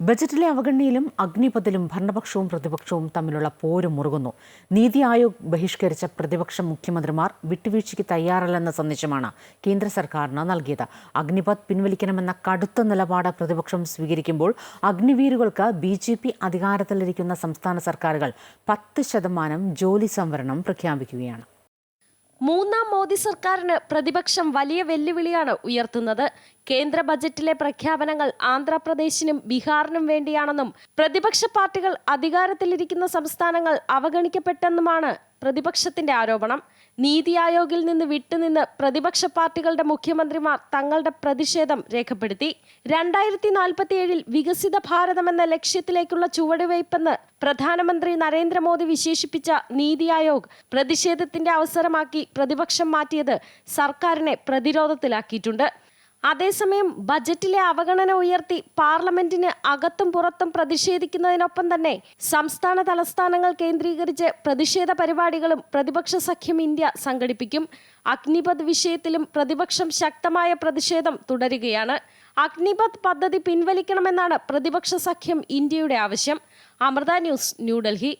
ബജറ്റിലെ അവഗണനയിലും അഗ്നിപഥിലും ഭരണപക്ഷവും പ്രതിപക്ഷവും തമ്മിലുള്ള പോര് മുറുകുന്നു. നീതി ആയോഗ് ബഹിഷ്കരിച്ച പ്രതിപക്ഷ മുഖ്യമന്ത്രിമാർ വിട്ടുവീഴ്ചയ്ക്ക് തയ്യാറല്ലെന്ന സന്ദേശമാണ് കേന്ദ്ര സർക്കാരിന് നൽകിയത്. അഗ്നിപഥ് പിൻവലിക്കണമെന്ന കടുത്ത നിലപാട് പ്രതിപക്ഷം സ്വീകരിക്കുമ്പോൾ അഗ്നിവീരുകൾക്ക് ബി ജെ പി അധികാരത്തിലിരിക്കുന്ന സംസ്ഥാന സർക്കാരുകൾ പത്ത് ശതമാനം ജോലി സംവരണം പ്രഖ്യാപിക്കുകയാണ്. മൂന്നാം മോദി സർക്കാരിന് പ്രതിപക്ഷം വലിയ വെല്ലുവിളിയാണ് ഉയർത്തുന്നത്. കേന്ദ്ര ബജറ്റിലെ പ്രഖ്യാപനങ്ങൾ ആന്ധ്രാപ്രദേശിനും ബീഹാറിനും വേണ്ടിയാണെന്നും പ്രതിപക്ഷ പാർട്ടികൾ അധികാരത്തിലിരിക്കുന്ന സംസ്ഥാനങ്ങൾ അവഗണിക്കപ്പെട്ടെന്നുമാണ് പ്രതിപക്ഷത്തിന്റെ ആരോപണം. നീതി ആയോഗിൽ നിന്ന് വിട്ടുനിന്ന് പ്രതിപക്ഷ പാർട്ടികളുടെ മുഖ്യമന്ത്രിമാർ തങ്ങളുടെ പ്രതിഷേധം രേഖപ്പെടുത്തി. രണ്ടായിരത്തി നാൽപ്പത്തിയേഴിൽ വികസിത ഭാരതം എന്ന ലക്ഷ്യത്തിലേക്കുള്ള ചുവടുവയ്പ്പെന്ന് പ്രധാനമന്ത്രി നരേന്ദ്രമോദി വിശേഷിപ്പിച്ച നീതി ആയോഗ് പ്രതിഷേധത്തിന്റെ അവസരമാക്കി പ്രതിപക്ഷം മാറ്റിയത് സർക്കാരിനെ പ്രതിരോധത്തിലാക്കിയിട്ടുണ്ട്. അതേസമയം ബജറ്റിലെ അവഗണന ഉയർത്തി പാർലമെന്റിന് അകത്തും പുറത്തും പ്രതിഷേധിക്കുന്നതിനൊപ്പം തന്നെ സംസ്ഥാന തലസ്ഥാനങ്ങൾ കേന്ദ്രീകരിച്ച് പ്രതിഷേധ പരിപാടികളും പ്രതിപക്ഷ സഖ്യം ഇന്ത്യ സംഘടിപ്പിക്കും. അഗ്നിപത് വിഷയത്തിലും പ്രതിപക്ഷം ശക്തമായ പ്രതിഷേധം തുടരുകയാണ്. അഗ്നിപത് പദ്ധതി പിൻവലിക്കണമെന്നാണ് പ്രതിപക്ഷ സഖ്യം ഇന്ത്യയുടെ ആവശ്യം. അമൃത ന്യൂസ് ന്യൂഡൽഹി